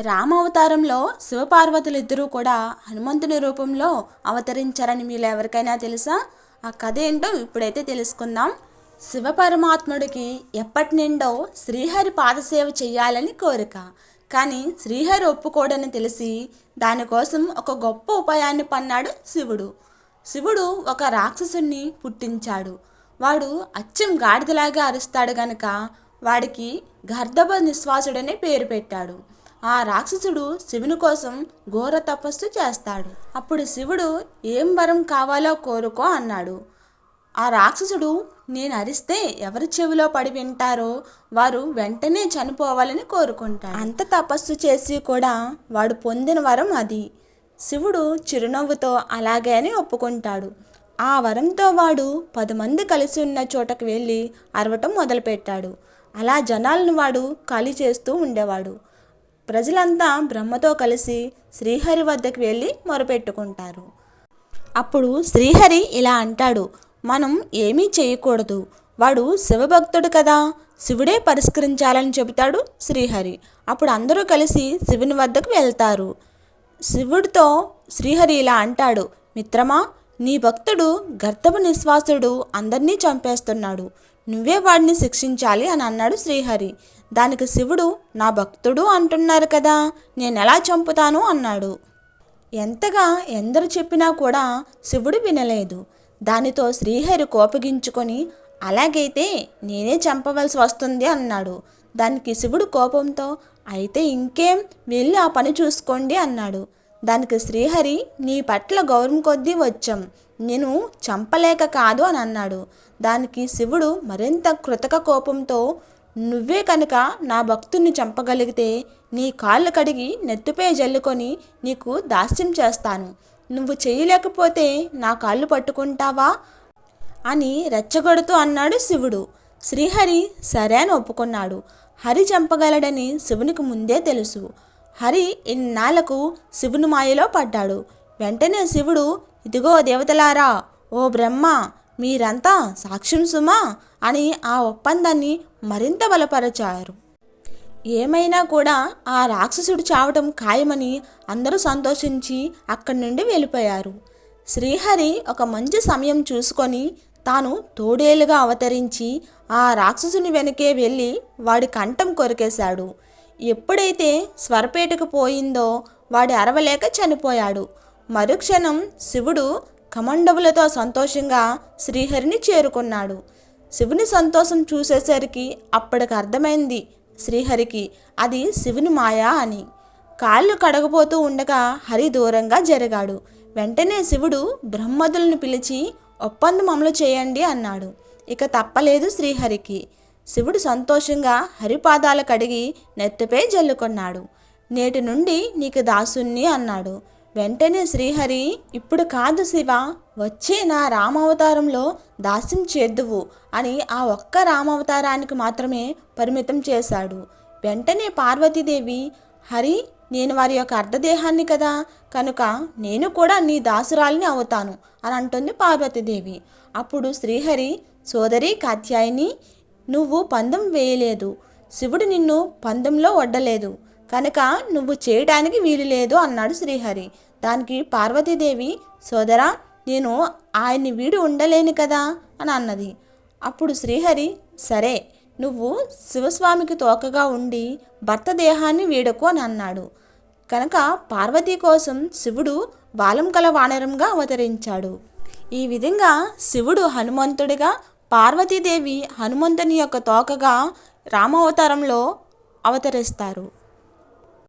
రామావతారంలో శివపార్వతులు ఇద్దరూ కూడా హనుమంతుని రూపంలో అవతరించారని మీరు ఎవరికైనా తెలుసా? ఆ కథ ఏంటో ఇప్పుడైతే తెలుసుకుందాం. శివపరమాత్ముడికి ఎప్పటి నుండో శ్రీహరి పాదసేవ చేయాలని కోరిక. కానీ శ్రీహరి ఒప్పుకోడని తెలిసి దానికోసం ఒక గొప్ప ఉపాయాన్ని పన్నాడు శివుడు. శివుడు ఒక రాక్షసుని పుట్టించాడు. వాడు అచ్చం గాడిదలాగా అరుస్తాడు గనక వాడికి గర్ధభ నిశ్వాసుడనే పేరు పెట్టాడు. ఆ రాక్షసుడు శివుని కోసం ఘోర తపస్సు చేస్తాడు. అప్పుడు శివుడు ఏం వరం కావాలో కోరుకో అన్నాడు. ఆ రాక్షసుడు నేను అరిస్తే ఎవరి చెవిలో పడి వింటారో వారు వెంటనే చనిపోవాలని కోరుకుంటాడు. అంత తపస్సు చేసి కూడా వాడు పొందిన వరం అది. శివుడు చిరునవ్వుతో అలాగే అని ఒప్పుకుంటాడు. ఆ వరంతో వాడు పది మంది కలిసి ఉన్న చోటకు వెళ్ళి అరవటం మొదలుపెట్టాడు. అలా జనాలను వాడు ఖాళీ చేస్తూ ఉండేవాడు. ప్రజలంతా బ్రహ్మతో కలిసి శ్రీహరి వద్దకు వెళ్ళి మొరపెట్టుకుంటారు. అప్పుడు శ్రీహరి ఇలా అంటాడు మనం ఏమీ చేయకూడదు. వాడు శివభక్తుడు కదా. శివుడే పరిష్కరించాలని చెబుతాడు శ్రీహరి. అప్పుడు అందరూ కలిసి శివుని వద్దకు వెళ్తారు. శివుడితో శ్రీహరి ఇలా అంటాడు మిత్రమా నీ భక్తుడు గర్తపు నిశ్వాసుడు అందరినీ చంపేస్తున్నాడు. నువ్వే వాడిని శిక్షించాలి అని అన్నాడు శ్రీహరి. దానికి శివుడు నా భక్తుడు అంటున్నారు కదా నేను ఎలా చంపుతాను? అన్నాడు. ఎంతగా ఎందరు చెప్పినా కూడా శివుడు వినలేదు. దానితో శ్రీహరి కోపగించుకొని అలాగైతే నేనే చంపవలసి వస్తుంది అన్నాడు. దానికి శివుడు కోపంతో అయితే ఇంకేం వెళ్ళి ఆ పని చూసుకోండి అన్నాడు. దానికి శ్రీహరి నీ పట్ల గౌరవం కొద్దీ వచ్చాం. నేను చంపలేక కాదు అని అన్నాడు. దానికి శివుడు మరింత కృతక కోపంతో నువ్వే కనుక నా భక్తుణ్ణి చంపగలిగితే నీ కాళ్ళు కడిగి నెత్తిపై జల్లుకొని నీకు దాస్యం చేస్తాను. నువ్వు చేయలేకపోతే నా కాళ్ళు పట్టుకుంటావా? అని రెచ్చగొడుతూ అన్నాడు శివుడు. శ్రీహరి సరే అని ఒప్పుకున్నాడు. హరి చంపగలడని శివునికి ముందే తెలుసు. హరి ఇన్నాళ్ళకు శివుని మాయలో పడ్డాడు. వెంటనే శివుడు ఇదిగో దేవతలారా ఓ బ్రహ్మ మీరంతా సాక్ష్యం సుమా అని ఆ ఒప్పందాన్ని మరింత బలపరచారు. ఏమైనా కూడా ఆ రాక్షసుడు చావటం ఖాయమని అందరూ సంతోషించి అక్కడి నుండి వెళ్ళిపోయారు. శ్రీహరి ఒక మంచి సమయం చూసుకొని తాను తోడేలుగా అవతరించి ఆ రాక్షసుని వెనకే వెళ్ళి వాడి కంఠం కొరికేశాడు. ఎప్పుడైతే స్వరపేటకు పోయిందో వాడి అరవలేక చనిపోయాడు. మరుక్షణం శివుడు కమండవులతో సంతోషంగా శ్రీహరిని చేరుకున్నాడు. శివుని సంతోషం చూసేసరికి అప్పటికి అర్థమైంది శ్రీహరికి అది శివుని మాయా అని. కాళ్ళు కడగబోతూ ఉండగా హరి దూరంగా జరిగాడు. వెంటనే శివుడు బ్రహ్మదులను పిలిచి ఒప్పందం అమలు చేయండి అన్నాడు. ఇక తప్పలేదు శ్రీహరికి. శివుడు సంతోషంగా హరిపాదాలు కడిగి నెత్తిపై జల్లుకున్నాడు. నేటి నుండి నీకు దాసుణ్ణి అన్నాడు. వెంటనే శ్రీహరి ఇప్పుడు కాదు శివ వచ్చే నా రామావతారంలో దాస్యం చేద్దువు అని ఆ ఒక్క రామావతారానికి మాత్రమే పరిమితం చేశాడు. వెంటనే పార్వతీదేవి హరి నేను వారి యొక్క అర్ధదేహాన్ని కదా కనుక నేను కూడా నీ దాసురాలిని అవుతాను అని అంటుంది పార్వతీదేవి. అప్పుడు శ్రీహరి సోదరి కాత్యాయని నువ్వు పందెం వేయలేదు. శివుడు నిన్ను పందెంలో వడ్డలేదు. కనుక నువ్వు చేయడానికి వీలు లేదు అన్నాడు శ్రీహరి. దానికి పార్వతీదేవి సోదరా నేను ఆయన్ని వీడి ఉండలేను కదా అని అన్నది. అప్పుడు శ్రీహరి సరే నువ్వు శివస్వామికి తోకగా ఉండి భర్త దేహాన్ని వీడకు అని అన్నాడు. కనుక పార్వతీ కోసం శివుడు బాలం కల వానరంగా అవతరించాడు. ఈ విధంగా శివుడు హనుమంతుడిగా పార్వతీదేవి హనుమంతుని యొక్క తోకగా రామావతారంలో అవతరిస్తారు.